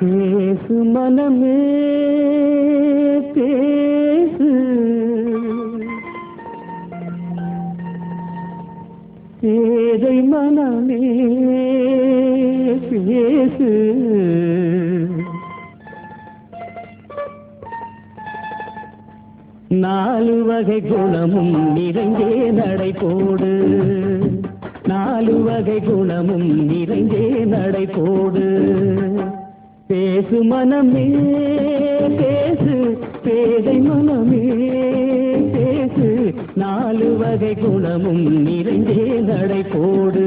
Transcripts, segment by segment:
பேசு மனமே பேசு. பேதை மனமே பேசு. நாலு வகை குணமும் நிறைந்தே நடை போடு. நாலு வகை குணமும் நிறைந்தே நடை போடு. பேசு மனமே பேசு பேதை மனமே பேசு நாலு வகை குணமும் நிறைந்தே நடை போடு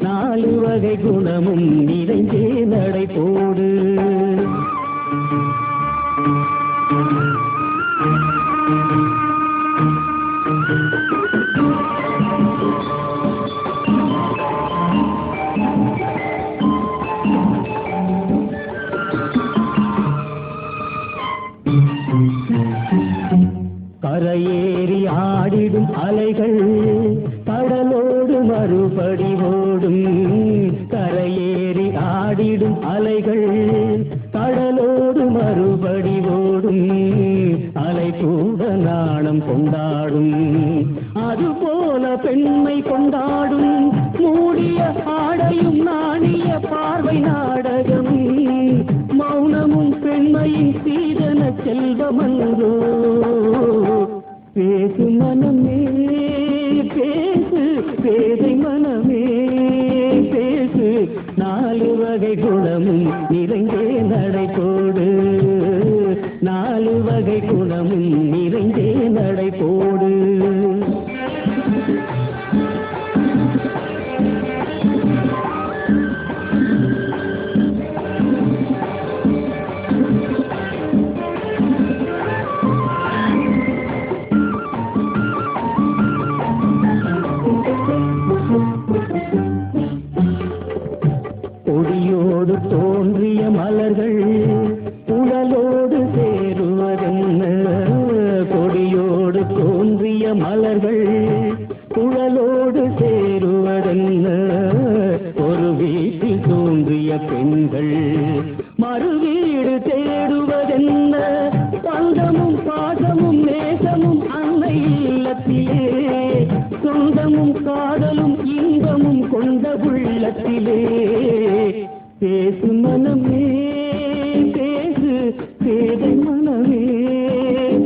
நாலு வகை குணமும் நிறைந்தே நடை போடு Thank you. கரையேறி ஆடிடும் அலைகள் கடலோடு மறுபடி ஓடும். கரையேறி ஆடிடும் அலைகள் கடலோடு மறுபடி ஓடும். அலை கூட நாணம் கொண்டாடும். அதுபோல பெண்மை கொண்டாடும். மூடிய ஆடையும் நாணிய பார்வை நாடகம். மௌனமும் பெண்மையின் சீதன செல்வமன்றோ நாலு வகை குணமும் நிறைந்தே நடை போடு நாலு வகை குணமும் நிறைந்தே நடை கொடியோடு தோன்றிய மலர்கள் உடலோடு சேருவதென்ன? கொடியோடு தோன்றிய மலர்கள் குழலோடு சேருவதென்ன? ஒரு வீட்டில் தோன்றிய பெண்கள் மறுவீடு தேடுவதென்ன? பந்தமும் இல்லத்திலே சொந்தமும் காதலும் இன்பமும் கொண்ட உள்ளத்திலே. பேசு மனமே பேசு பேதை மனமே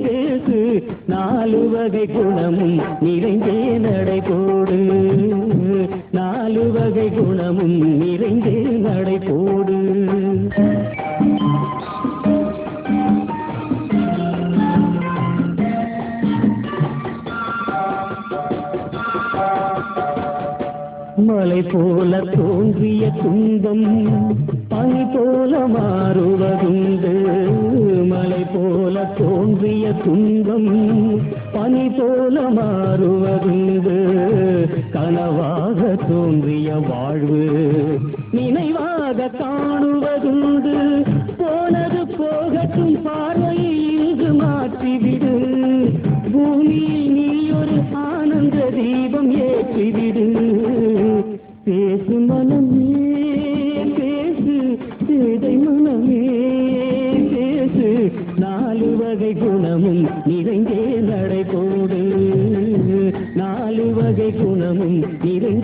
பேசு. நாலு வகை குணமும் நிறைந்தே நடை போடு நாலு வகை குணமும் நிறைந்தே நடை போடு மலை போல தோன்றிய துன்பம் பனி போல மாறுவதுண்டு. மலை போல தோன்றிய துன்பம் பனி போல மாறுவதுண்டு. கனவாக தோன்றிய வாழ்வு நினைவாக காணுவதுண்டு. போனது போகட்டும் பார்வையை இங்கு மாற்றிவிடு. பூமியில் நீ ஒரு ஆனந்த தீபம் ஏற்றிவிடு. வகை குணமும் நிறைந்தே நடை போடு நாலு வகை குணமும் நிறைந்த